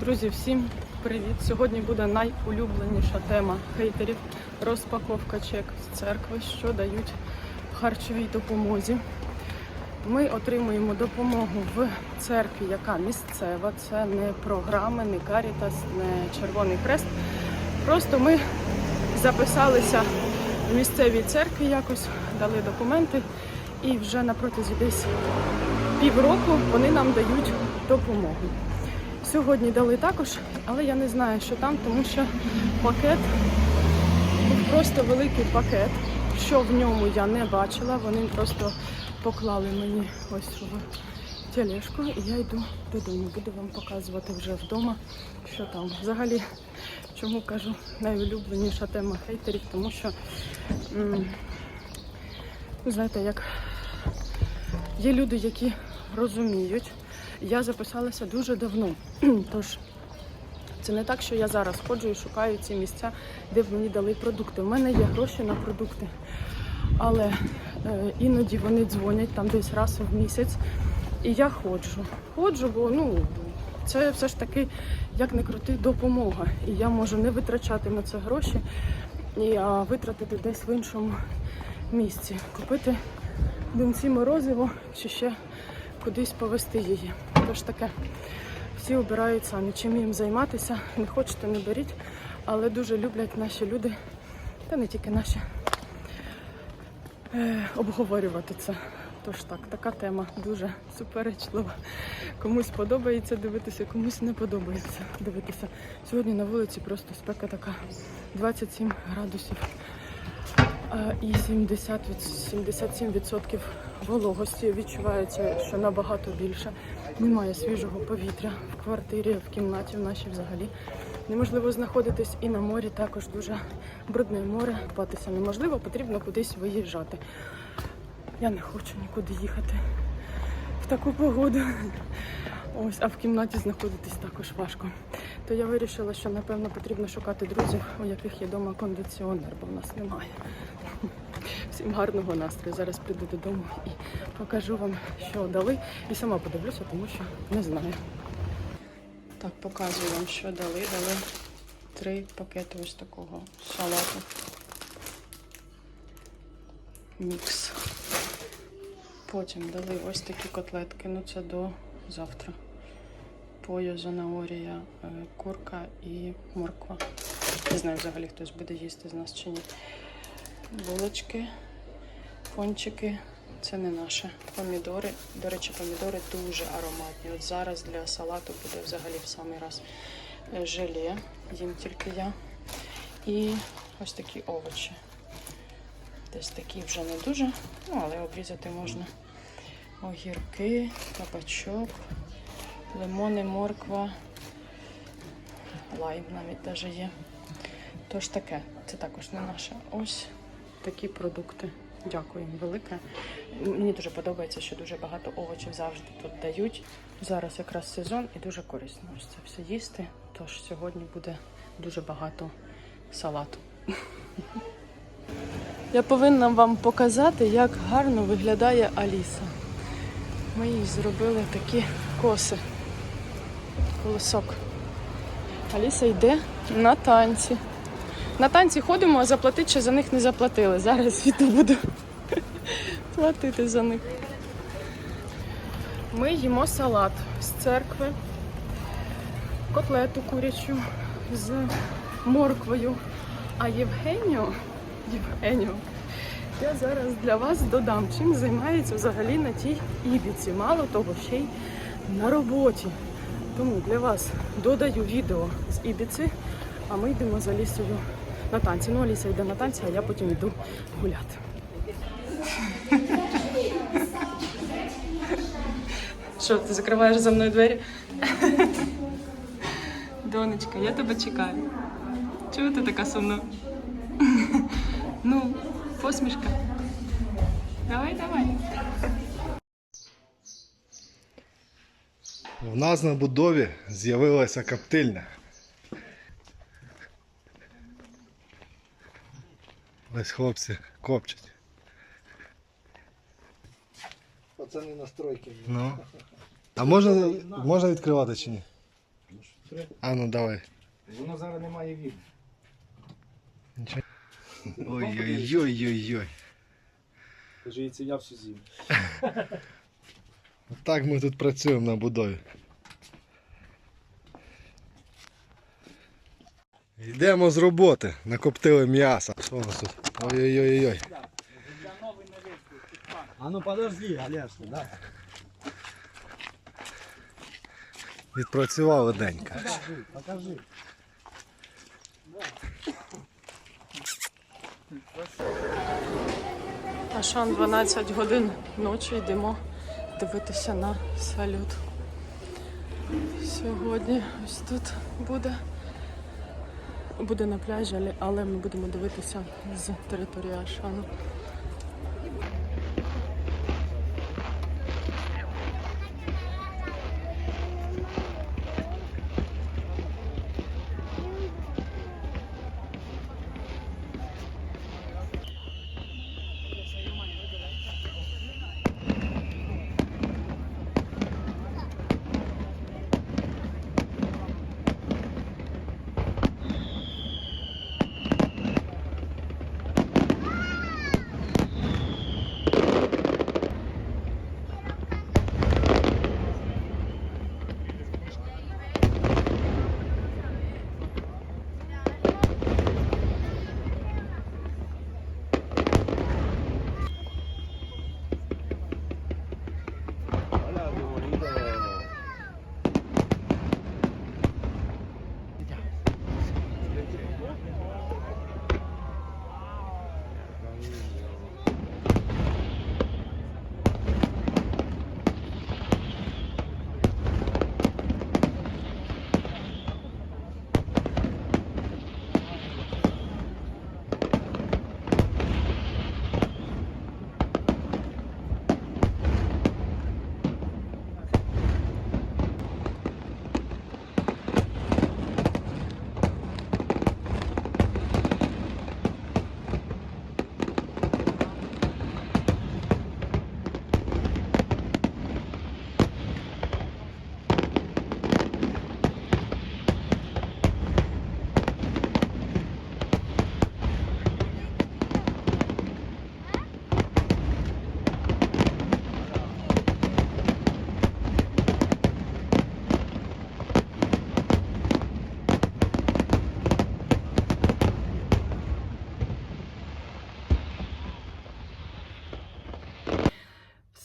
Друзі, всім привіт! Сьогодні буде найулюбленіша тема хейтерів розпаковка чек з церкви, що дають харчовій допомозі. Ми отримуємо допомогу в церкві, яка місцева. Це не програми, не Карітас, не Червоний Хрест. Просто ми записалися в місцевій церкві якось, дали документи, і вже на протязі десь півроку вони нам дають допомогу. Сьогодні дали також, але я не знаю, що там, тому що пакет просто великий пакет. Що в ньому я не бачила. Вони просто поклали мені ось в тележку, і я йду додому. Буду вам показувати вже вдома, що там. Взагалі, чому кажу, найулюбленіша тема хейтерів, тому що знаєте, як є люди, які розуміють. Я записалася дуже давно. Тож це не так, що я зараз ходжу і шукаю ці місця, де б мені дали продукти. У мене є гроші на продукти. Але е, іноді вони дзвонять там десь раз в місяць. І я ходжу. Ходжу, бо ну це все ж таки, як не крути, допомога. І я можу не витрачати на це гроші, і, а витратити десь в іншому місці. Купити доньці морозиво чи ще кудись повести її. Тож таке, всі обирають самі, чим їм займатися. Не хочете, не беріть, але дуже люблять наші люди, та не тільки наші, е, обговорювати це. Тож так, така тема дуже суперечлива. Комусь подобається дивитися, комусь не подобається дивитися. Сьогодні на вулиці просто спека така 27 градусів і 70, від- 77% вологості. Відчувається, що набагато більше. Немає свіжого повітря в квартирі, в кімнаті, в нашій взагалі. Неможливо знаходитись і на морі також дуже брудне море. Купатися неможливо, потрібно кудись виїжджати. Я не хочу нікуди їхати в таку погоду. Ось, а в кімнаті знаходитись також важко. То я вирішила, що напевно потрібно шукати друзів, у яких є вдома кондиціонер, бо в нас немає. Всім гарного настрою. Зараз прийду додому і покажу вам, що дали. І сама подивлюся, тому що не знаю. Так, показую вам, що дали. Дали три пакети ось такого салату. Мікс. Потім дали ось такі котлетки, ну це до завтра. Пою, занаорія, е, курка і морква. Не знаю, взагалі хтось буде їсти з нас чи ні. Булочки, пончики. Це не наше. Помідори. До речі, помідори дуже ароматні. От зараз для салату буде взагалі в самий раз Е, желе. Їм тільки я. І ось такі овочі. Десь такі вже не дуже, ну але обрізати можна. Огірки, кабачок, лимони, морква, лайм навіть теж є. Тож таке, це також не наше. Ось такі продукти. Дякую їм велике. Мені дуже подобається, що дуже багато овочів завжди тут дають. Зараз якраз сезон і дуже корисно ось це все їсти. Тож сьогодні буде дуже багато салату. Я повинна вам показати, як гарно виглядає Аліса. Ми їй зробили такі коси. Колосок. Аліса йде на танці. На танці ходимо, а заплатити ще за них не заплатили. Зараз іду буду платити за них. Ми їмо салат з церкви, котлету курячу з морквою. А Євгенію, Євгенію, я зараз для вас додам, чим займається взагалі на тій ібіці. Мало того, ще й на роботі. Тому для вас додаю відео з ібіці, а ми йдемо з Алісою на танці. Ну, Аліса йде на танці, а я потім йду гуляти. Що, ти закриваєш за мною двері? Донечка, я тебе чекаю. Чого ти така сумна? Ну, посмішка. Давай, давай. В нас на будові з'явилася коптильня. Ось хлопці копчать. Пацани настройки. Ну. А можна, можна відкривати чи ні? А ну давай. Воно зараз не має. Нічого. Ой-ой-ой-ой-ой. Це я всю з'їм. Так ми тут працюємо на будові. Йдемо з роботи, накоптили м'ясо. Що у нас тут? Ой-ой-ой-ой. А ну подожди, Олежка, да. Відпрацювали денька. Покажи, покажи. Ашан 12 годин ночі йдемо дивитися на салют. Сьогодні ось тут буде. Буде на пляжі, але- ми будемо дивитися з території Ашану.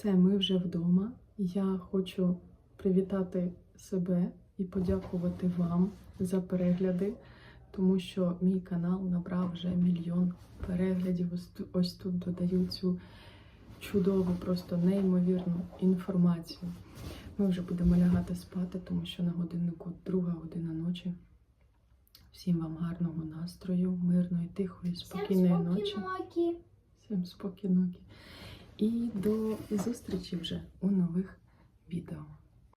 Все, ми вже вдома. Я хочу привітати себе і подякувати вам за перегляди, тому що мій канал набрав вже мільйон переглядів. Ось тут додаю цю чудову, просто неймовірну інформацію. Ми вже будемо лягати спати, тому що на годиннику друга година ночі. Всім вам гарного настрою, мирної, тихої, спокійної ночі. Всім спокійнокі. І до зустрічі вже у нових відео.